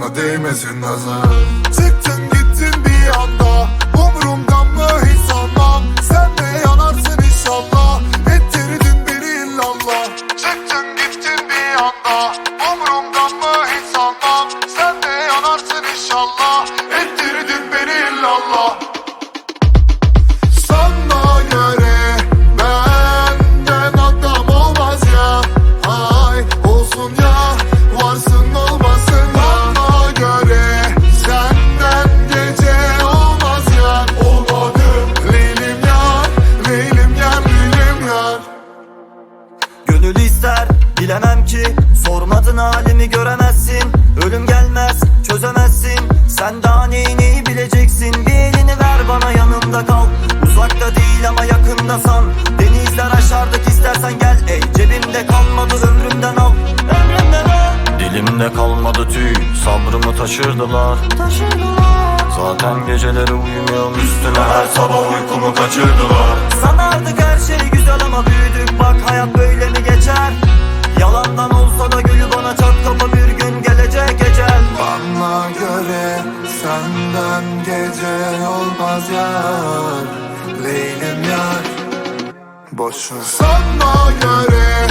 Sana değmesin nazar. Halimi göremezsin. Ölüm gelmez çözemezsin. Sen daha neyi neyi bileceksin? Bir elini ver bana yanımda kal. Uzakta değil ama yakında san. Denizler aşardık istersen gel. Ey cebimde kalmadı ömrümden al. Ömrümden al. Dilimde kalmadı tüy Sabrımı taşırdılar. Zaten geceleri uyumuyorum üstüne Her sabah uykumu kaçırdılar. Sanardık her şey senden gece olmaz yar Leylim yar. Boşver Sana göre